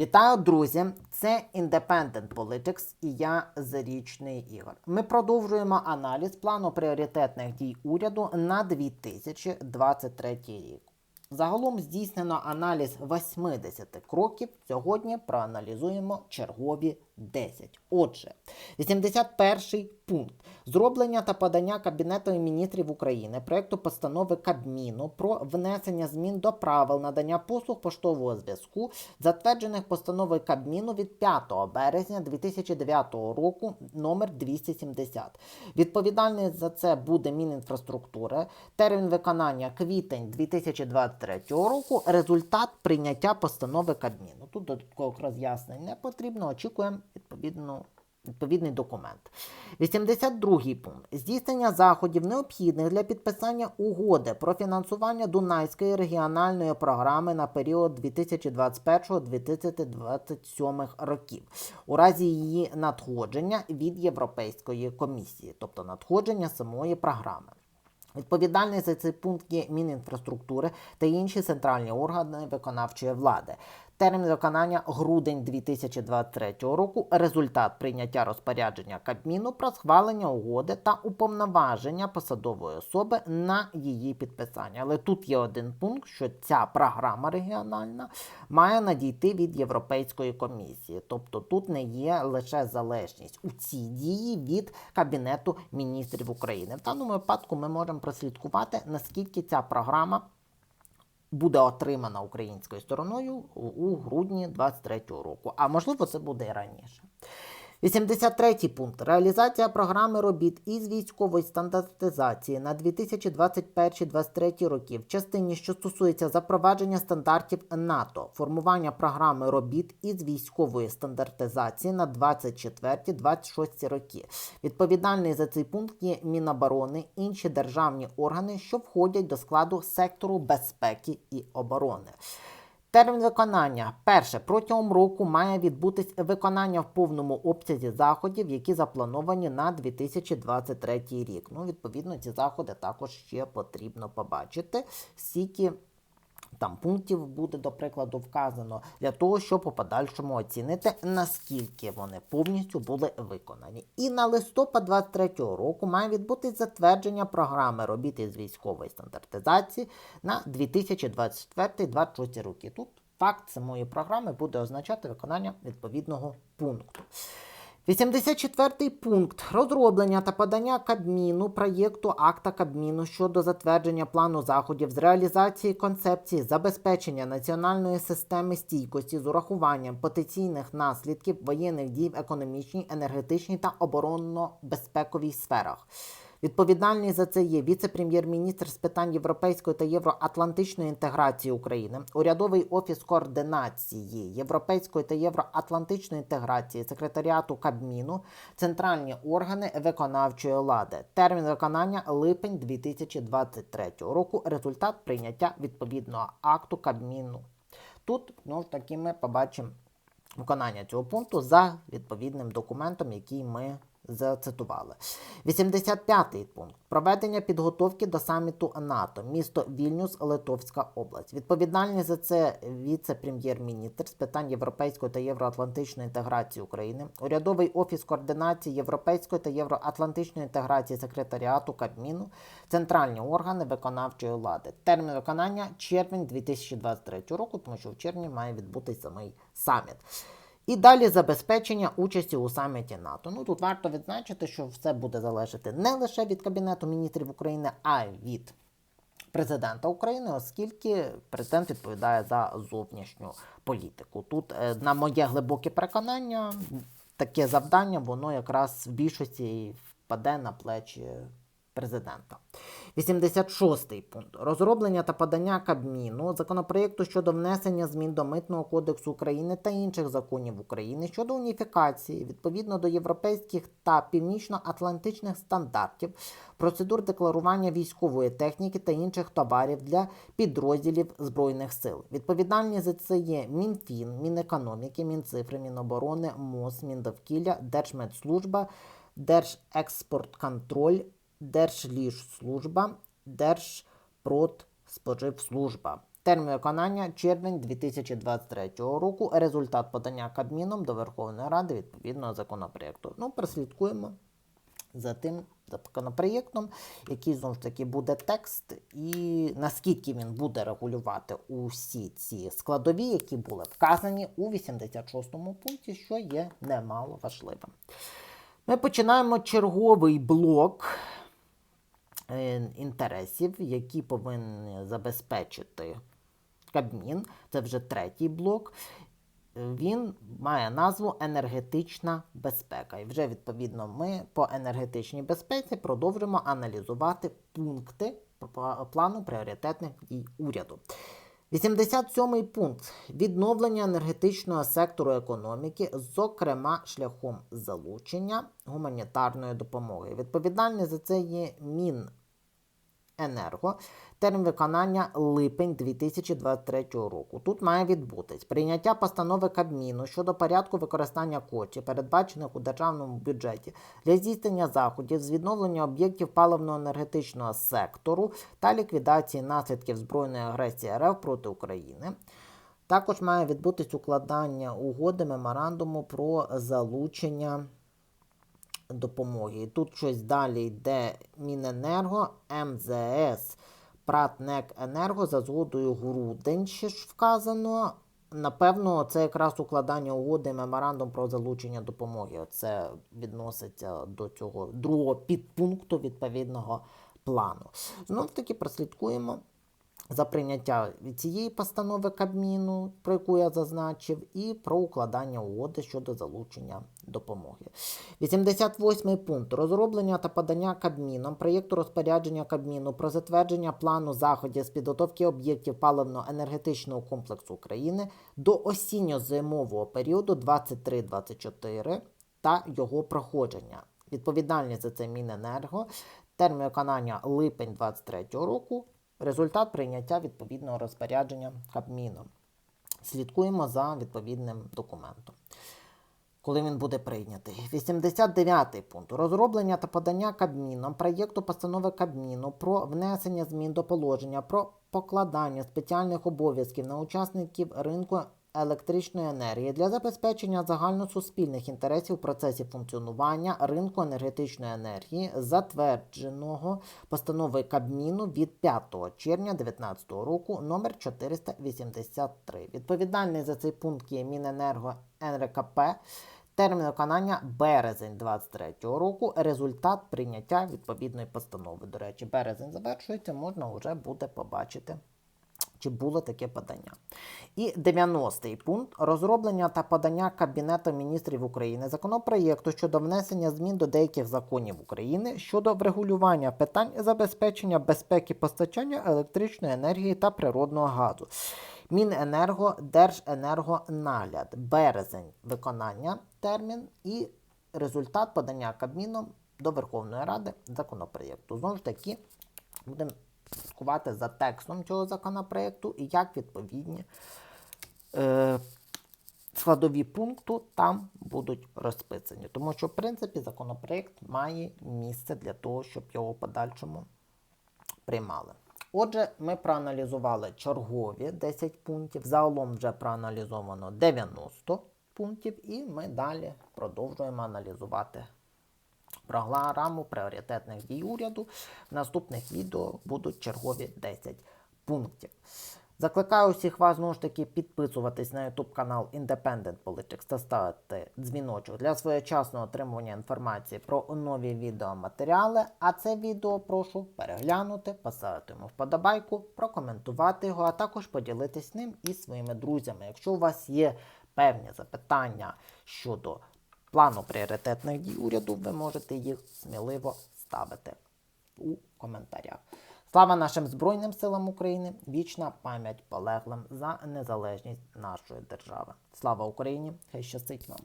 Вітаю, друзі! Це Independent Politics і я Зарічний Ігор. Ми продовжуємо аналіз плану пріоритетних дій уряду на 2023 рік. Загалом здійснено аналіз 80 кроків. Сьогодні проаналізуємо чергові 10. Отже, 81 пункт. Зроблення та подання Кабінету міністрів України проекту постанови Кабміну про внесення змін до правил надання послуг поштового зв'язку, затверджених постановою Кабміну від 5 березня 2009 року номер 270. Відповідальний за це буде Мінінфраструктури. Термін виконання квітень 2023 року. Результат прийняття постанови Кабміну. Тут додаткових роз'яснень не потрібно. Очікуємо відповідну. Відповідний документ. 82 пункт. Здійснення заходів необхідних для підписання угоди про фінансування Дунайської регіональної програми на період 2021-2027 років у разі її надходження від Європейської комісії, тобто надходження самої програми. Відповідальний за цей пункт є Мінінфраструктури та інші центральні органи виконавчої влади. Термін виконання грудень 2023 року. Результат прийняття розпорядження Кабміну про схвалення угоди та уповноваження посадової особи на її підписання. Але тут є один пункт, що ця програма регіональна має надійти від Європейської комісії. Тобто тут не є лише залежність у цій дії від Кабінету міністрів України. В даному випадку ми можемо прослідкувати, наскільки ця програма буде отримана українською стороною у- грудні 2023 року. А можливо, це буде і раніше. 83 пункт. Реалізація програми робіт із військової стандартизації на 2021-2023 роки в частині, що стосується запровадження стандартів НАТО, формування програми робіт із військової стандартизації на 24-26 роки. Відповідальний за цей пункт є Міноборони, інші державні органи, що входять до складу сектору безпеки і оборони. Термін виконання. Перше, протягом року має відбутись виконання в повному обсязі заходів, які заплановані на 2023 рік. Ну, відповідно, ці заходи також ще потрібно побачити. Скільки там пунктів буде, до прикладу, вказано для того, щоб у подальшому оцінити, наскільки вони повністю були виконані. І на листопад 2023 року має відбутись затвердження програми робіт із військової стандартизації на 2024-2026 роки. Тут факт самої програми буде означати виконання відповідного пункту. 84 пункт розроблення та подання Кабміну проєкту акта Кабміну щодо затвердження плану заходів з реалізації концепції забезпечення національної системи стійкості з урахуванням потенційних наслідків воєнних дій в економічній, енергетичній та оборонно-безпековій сферах. Відповідальний за це є віце-прем'єр-міністр з питань європейської та євроатлантичної інтеграції України, урядовий офіс координації європейської та євроатлантичної інтеграції, секретаріату Кабміну, центральні органи виконавчої влади. Термін виконання липень 2023 року. Результат прийняття відповідного акту Кабміну. Тут ну таки ми побачимо виконання цього пункту за відповідним документом, який ми зацитували. 85-й пункт. Проведення підготовки до саміту НАТО. Місто Вільнюс, Литовська область. Відповідальний за це віце-прем'єр-міністр з питань європейської та євроатлантичної інтеграції України, урядовий офіс координації європейської та євроатлантичної інтеграції секретаріату Кабміну, центральні органи виконавчої влади. Термін виконання червень 2023 року, тому що в червні має відбутись самий саміт. І далі забезпечення участі у саміті НАТО. Ну тут варто відзначити, що все буде залежати не лише від Кабінету міністрів України, а й від президента України, оскільки президент відповідає за зовнішню політику. Тут, е, на моє глибоке переконання, таке завдання, воно якраз в більшості впаде на плечі президента. 86 пункт. Розроблення та подання Кабміну законопроєкту щодо внесення змін до Митного кодексу України та інших законів України щодо уніфікації відповідно до європейських та північно-атлантичних стандартів, процедур декларування військової техніки та інших товарів для підрозділів Збройних сил. Відповідальні за це є Мінфін, Мінекономіки, Мінцифри, Міноборони, МОЗ, Міндовкілля, Держмедслужба, Держекспортконтроль, Держліжслужба, Держпродспоживслужба. Термін виконання червень 2023 року. Результат подання Кабміном до Верховної Ради відповідного законопроекту. Ну, прослідкуємо за тим законопроєктом, який знову ж таки буде текст, і наскільки він буде регулювати усі ці складові, які були вказані у 86-му пункті, що є немало важливим. Ми починаємо черговий блок інтересів, які повинні забезпечити Кабмін. Це вже третій блок. Він має назву енергетична безпека. І вже відповідно ми по енергетичній безпеці продовжимо аналізувати пункти плану пріоритетних дій уряду. 87 пункт відновлення енергетичного сектору економіки, зокрема шляхом залучення гуманітарної допомоги. Відповідальний за це є Міненерго. Термін виконання липень 2023 року. Тут має відбутись прийняття постанови Кабміну щодо порядку використання коштів, передбачених у державному бюджеті для здійснення заходів з відновлення об'єктів паливно-енергетичного сектору та ліквідації наслідків збройної агресії РФ проти України. Також має відбутись укладання угоди меморандуму про залучення допомоги. Тут щось далі йде Міненерго, МЗС, ПРАТ НЕК Енерго за згодою грудень ще ж вказано. Напевно, це якраз укладання угоди меморандум про залучення допомоги. Це відноситься до цього другого підпункту відповідного плану. Знов таки прослідкуємо за прийняття цієї постанови Кабміну, про яку я зазначив, і про укладання угоди щодо залучення допомоги. 88 пункт. Розроблення та подання Кабміном проєкту розпорядження Кабміну про затвердження плану заходів з підготовки об'єктів паливно-енергетичного комплексу України до осінньо-зимового періоду 23-24 та його проходження. Відповідальність за це Міненерго. Термін виконання липень 23 року. Результат прийняття відповідного розпорядження Кабміном. Слідкуємо за відповідним документом. Коли він буде прийнятий. 89 пункт. Розроблення та подання Кабміном проєкту постанови Кабміну про внесення змін до положення про покладання спеціальних обов'язків на учасників ринку електричної енергії для забезпечення загальносуспільних інтересів в процесі функціонування ринку енергетичної енергії, затвердженого постановою Кабміну від 5 червня 2019 року номер 483. Відповідальний за цей пункт є Міненерго НРКП. Термін виконання березень 23 року. Результат прийняття відповідної постанови. До речі, березень завершується, можна вже буде побачити чи було таке подання. І 90-й пункт розроблення та подання Кабінету міністрів України законопроєкту щодо внесення змін до деяких законів України щодо врегулювання питань забезпечення безпеки постачання електричної енергії та природного газу. Міненерго, Держенергонагляд, березень виконання термін і результат подання Кабміном до Верховної Ради законопроєкту. Знову ж таки, будемо слідкувати за текстом цього законопроекту і як відповідні е, складові пункту там будуть розписані. Тому що, в принципі, законопроект має місце для того, щоб його в подальшому приймали. Отже, ми проаналізували чергові 10 пунктів. Загалом вже проаналізовано 90 пунктів, і ми далі продовжуємо аналізувати програму пріоритетних дій уряду. В наступних відео будуть чергові 10 пунктів. Закликаю всіх вас знову ж таки підписуватись на YouTube канал Independent Politics та ставити дзвіночок для своєчасного отримування інформації про нові відеоматеріали. А це відео прошу переглянути, поставити йому вподобайку, прокоментувати його, а також поділитись ним із своїми друзями. Якщо у вас є певні запитання щодо плану пріоритетних дій уряду, ви можете їх сміливо ставити у коментарях. Слава нашим Збройним силам України! Вічна пам'ять полеглим за незалежність нашої держави. Слава Україні! Хай щастить вам!